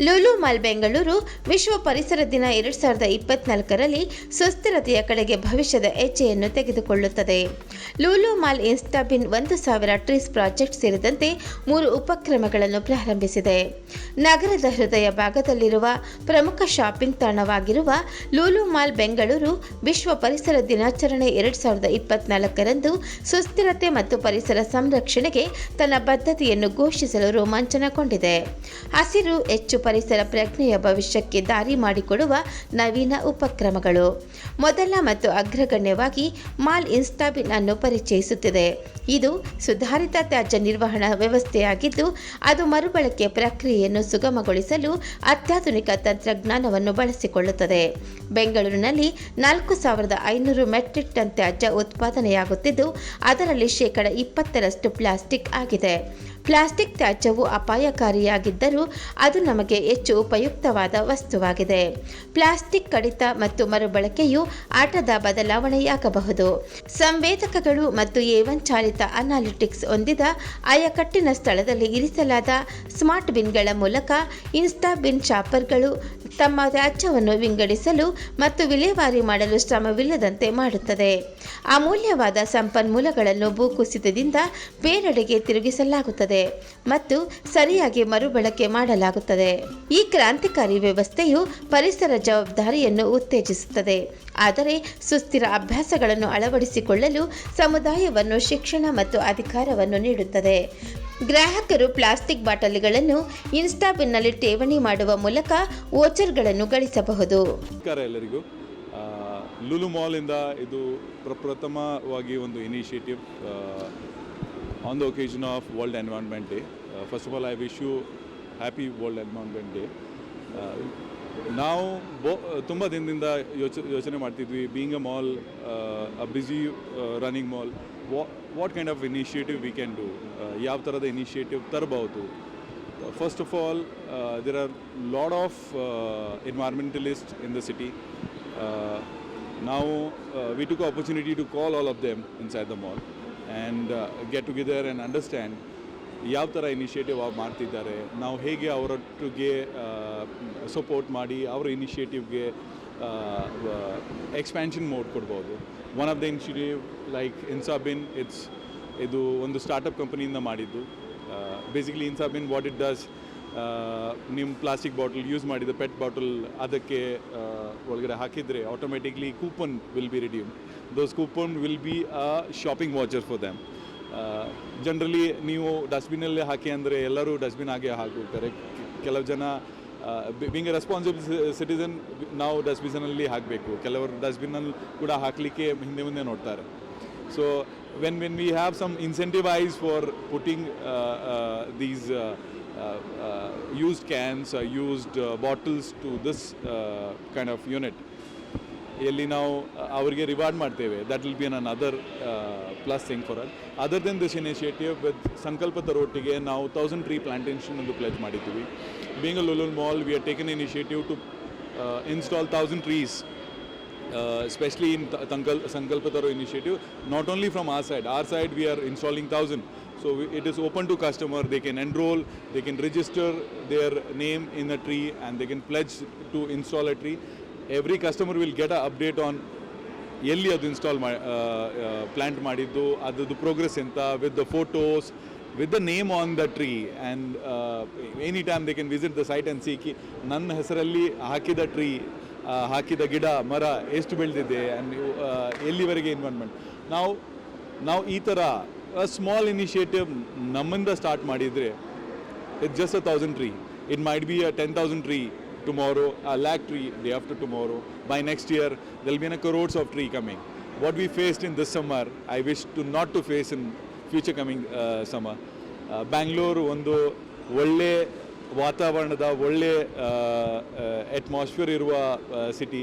Lulu mall Bengaluru ವಿಶ್ವ ಪರಿಸರ ದಿನ ಎರಡು ಸಾವಿರದ ಇಪ್ಪತ್ನಾಲ್ಕರಲ್ಲಿ ಸುಸ್ಥಿರತೆಯ ಕಡೆಗೆ ಭವಿಷ್ಯದ ಹೆಜ್ಜೆಯನ್ನು ತೆಗೆದುಕೊಳ್ಳುತ್ತದೆ. ಲೂಲು ಮಾಲ್ ಇನ್ಸ್ಟಾಬಿನ್ ಒಂದು ಸಾವಿರ ಟ್ರೀಸ್ ಪ್ರಾಜೆಕ್ಟ್ ಸೇರಿದಂತೆ ಮೂರು ಉಪಕ್ರಮಗಳನ್ನು ಪ್ರಾರಂಭಿಸಿದೆ. ನಗರದ ಹೃದಯ ಭಾಗದಲ್ಲಿರುವ ಪ್ರಮುಖ ಶಾಪಿಂಗ್ ತಾಣವಾಗಿರುವ ಲೂಲು ಮಾಲ್ ಬೆಂಗಳೂರು ವಿಶ್ವ ಪರಿಸರ ದಿನಾಚರಣೆ ಎರಡು ಸಾವಿರದ ಇಪ್ಪತ್ನಾಲ್ಕರಂದು ಸುಸ್ಥಿರತೆ ಮತ್ತು ಪರಿಸರ ಸಂರಕ್ಷಣೆಗೆ ತನ್ನ ಬದ್ಧತೆಯನ್ನು ಘೋಷಿಸಲು ರೋಮಾಂಚನಗೊಂಡಿದೆ. ಹಸಿರು, ಹೆಚ್ಚು ಪರಿಸರ ಪ್ರಜ್ಞೆಯ ಭವಿಷ್ಯಕ್ಕೆ ದಾರಿ ಮಾಡಿಕೊಡುವ ನವೀನ ಉಪಕ್ರಮಗಳು. ಮೊದಲ ಮತ್ತು ಅಗ್ರಗಣ್ಯವಾಗಿ ಮಾಲ್ ಇನ್ಸ್ಟಾಬಿನ್ ಅನ್ನು ಪರಿಚಯಿಸುತ್ತಿದೆ. ಇದು ಸುಧಾರಿತ ತ್ಯಾಜ್ಯ ನಿರ್ವಹಣಾ ವ್ಯವಸ್ಥೆಯಾಗಿದ್ದು, ಅದು ಮರುಬಳಕೆ ಪ್ರಕ್ರಿಯೆಯನ್ನು ಸುಗಮಗೊಳಿಸಲು ಅತ್ಯಾಧುನಿಕ ತಂತ್ರಜ್ಞಾನವನ್ನು ಬಳಸಿಕೊಳ್ಳುತ್ತದೆ. ಬೆಂಗಳೂರಿನಲ್ಲಿ ನಾಲ್ಕು ಸಾವಿರದ ಐನೂರು ಮೆಟ್ರಿಕ್ ಟನ್ ತ್ಯಾಜ್ಯ ಉತ್ಪಾದನೆಯಾಗುತ್ತಿದ್ದು, ಅದರಲ್ಲಿ ಶೇಕಡ ಇಪ್ಪತ್ತರಷ್ಟು ಪ್ಲಾಸ್ಟಿಕ್ ಆಗಿದೆ. ಪ್ಲಾಸ್ಟಿಕ್ ತ್ಯಾಜ್ಯವು ಅಪಾಯಕಾರಿಯಾಗಿದ್ದರೂ ಅದು ನಮಗೆ ಹೆಚ್ಚು ಉಪಯುಕ್ತವಾದ ವಸ್ತುವಾಗಿದೆ. ಪ್ಲಾಸ್ಟಿಕ್ ಕಡಿತ ಮತ್ತು ಮರುಬಳಕೆಯು ಆಟದ ಬದಲಾವಣೆಯಾಗಬಹುದು. ಸಂವೇದಕಗಳು ಮತ್ತು ಏವನ್ ಚಾಲಿತ ಅನಾಲಿಟಿಕ್ಸ್ ಹೊಂದಿದ ಆಯಕಟ್ಟಿನ ಸ್ಥಳದಲ್ಲಿ ಇರಿಸಲಾದ ಸ್ಮಾರ್ಟ್ ಬಿನ್ಗಳ ಮೂಲಕ ಇನ್ಸ್ಟಾ ಬಿನ್ ಶಾಪರ್ಗಳು ತಮ್ಮ ತ್ಯಾಜ್ಯವನ್ನು ವಿಂಗಡಿಸಲು ಮತ್ತು ವಿಲೇವಾರಿ ಮಾಡಲು ಶ್ರಮವಿಲ್ಲದಂತೆ ಮಾಡುತ್ತದೆ. ಅಮೂಲ್ಯವಾದ ಸಂಪನ್ಮೂಲಗಳನ್ನು ಭೂಕುಸಿತದಿಂದ ಬೇರೆಡೆಗೆ ತಿರುಗಿಸಲಾಗುತ್ತದೆ ಮತ್ತು ಸರಿಯಾಗಿ ಮರುಬಳಕೆ ಮಾಡಲಾಗುತ್ತದೆ. ಈ ಕ್ರಾಂತಿಕಾರಿ ವ್ಯವಸ್ಥೆಯು ಪರಿಸರ ಜವಾಬ್ದಾರಿಯನ್ನು ಉತ್ತೇಜಿಸುತ್ತದೆ. ಆದರೆ ಸುಸ್ಥಿರ ಅಭ್ಯಾಸಗಳನ್ನು ಅಳವಡಿಸಿಕೊಳ್ಳಲು ಸಮುದಾಯವನ್ನು ಶಿಕ್ಷಣ ಮತ್ತು ಅಧಿಕಾರವನ್ನು ನೀಡುತ್ತದೆ. ಗ್ರಾಹಕರು ಪ್ಲಾಸ್ಟಿಕ್ ಬಾಟಲಿಗಳನ್ನು ಇನ್ಸ್ಟಾಬಿನ್ನಲ್ಲಿ ಠೇವಣಿ ಮಾಡುವ ಮೂಲಕ ವೋಚರ್ಗಳನ್ನು ಗಳಿಸಬಹುದು. ಎಲ್ಲರಿಗೂ. ಲುಲು ಮಾಲಿಂದ ಇದು ಪ್ರಪ್ರಥಮವಾಗಿ ಒಂದು initiative on the occasion of world environment day first of all I wish you happy world environment day ನಾವು ಬೋ ತುಂಬ ದಿನದಿಂದ ಯೋಚ ಯೋಚನೆ ಮಾಡ್ತಿದ್ವಿ being a mall a busy running mall what kind of initiative we can do ಯಾವ ಥರದ initiative ತರಬಹುದು first of all, uh, there are lot of uh, environmentalists in the city. Uh, now uh, we took opportunity to call all of them inside the mall and ಯಾವ ಥರ initiative ಅವ್ರು ಮಾಡ್ತಿದ್ದಾರೆ, ನಾವು ಹೇಗೆ ಅವರೊಟ್ಟಿಗೆ ಸಪೋರ್ಟ್ ಮಾಡಿ ಅವರ ಇನಿಷಿಯೇಟಿವ್ಗೆ ಎಕ್ಸ್ಪ್ಯಾನ್ಷನ್ ಮೋಡ್ ಕೊಡ್ಬೋದು. One of the initiative like Insabin it's ಇದು ಒಂದು ಸ್ಟಾರ್ಟಪ್ ಕಂಪನಿಯಿಂದ ಮಾಡಿದ್ದು. Basically Insabin what it does ನಿಮ್ಮ ಪ್ಲಾಸ್ಟಿಕ್ ಬಾಟಲ್ ಯೂಸ್ ಮಾಡಿದ ಪೆಟ್ ಬಾಟಲ್ ಅದಕ್ಕೆ ಒಳಗಡೆ ಹಾಕಿದರೆ automatically coupon will be redeem those coupon will be a shopping voucher for them generally ನೀವು ಡಸ್ಟ್ಬಿನಲ್ಲಿ ಹಾಕಿ ಅಂದರೆ ಎಲ್ಲರೂ ಡಸ್ಟ್ಬಿನ್ ಹಾಗೆ ಹಾಕಿರ್ತಾರೆ ಕೆಲವು ಜನ ಬಿಂಗ್ ರೆಸ್ಪಾನ್ಸಿಬಲ್ ಸಿಟಿಸನ್ ನಾವು ಡಸ್ಟ್ಬಿನಲ್ಲಿ ಹಾಕಬೇಕು. ಕೆಲವರು ಡಸ್ಟ್ಬಿನಲ್ಲಿ ಕೂಡ ಹಾಕಲಿಕ್ಕೆ ಹಿಂದೆ ಮುಂದೆ ನೋಡ್ತಾರೆ. So when when we have some incentivise for putting these used cans used bottles to this kind of unit, ಎಲ್ಲಿ ನಾವು ಅವರಿಗೆ ರಿವಾರ್ಡ್ ಮಾಡ್ತೇವೆ. That will be another plus thing for us. Other than this initiative, with Sankalpa Tarotige, now 1,000 tree plantation in the pledge Madituvi. Being a Lulul mall, we have taken initiative to uh, install 1,000 trees uh, especially in Sankalpataro initiative, not only from our side, our side we are installing 1000. So we, it is open to customer, they can enroll, they can register their name in a tree and they can pledge to install a tree. Every customer will get an update on ಎಲ್ಲಿ ಅದು install ಮಾಡಿ plant ಮಾಡಿದ್ದು ಅದ್ರದ್ದು progress ಎಂತ with the photos with the name on the tree and any time they can visit the site and ಸೀಕಿ ನನ್ನ ಹೆಸರಲ್ಲಿ ಹಾಕಿದ tree ಹಾಕಿದ ಗಿಡ ಮರ ಎಷ್ಟು ಬೆಳೆದಿದೆ ಆ್ಯಂಡ್ ಎಲ್ಲಿವರೆಗೆ ಇನ್ವೆಸ್ಟ್ಮೆಂಟ್ ನಾವು ನಾವು ಈ ಥರ ಸ್ಮಾಲ್ ಇನಿಷಿಯೇಟಿವ್ ನಮ್ಮಿಂದ ಸ್ಟಾರ್ಟ್ ಮಾಡಿದರೆ it's just a thousand tree it might be a ten 10,000 tree. Tomorrow, a lakh tree day after tomorrow. By next year, there will be a crores of tree coming. What we faced in this summer, I wish to not to face in future coming uh, summer. Uh, Bangalore ಒಂದು ಒಳ್ಳೆ ವಾತಾವರಣದ ಒಳ್ಳೆ atmosphere ಇರುವ city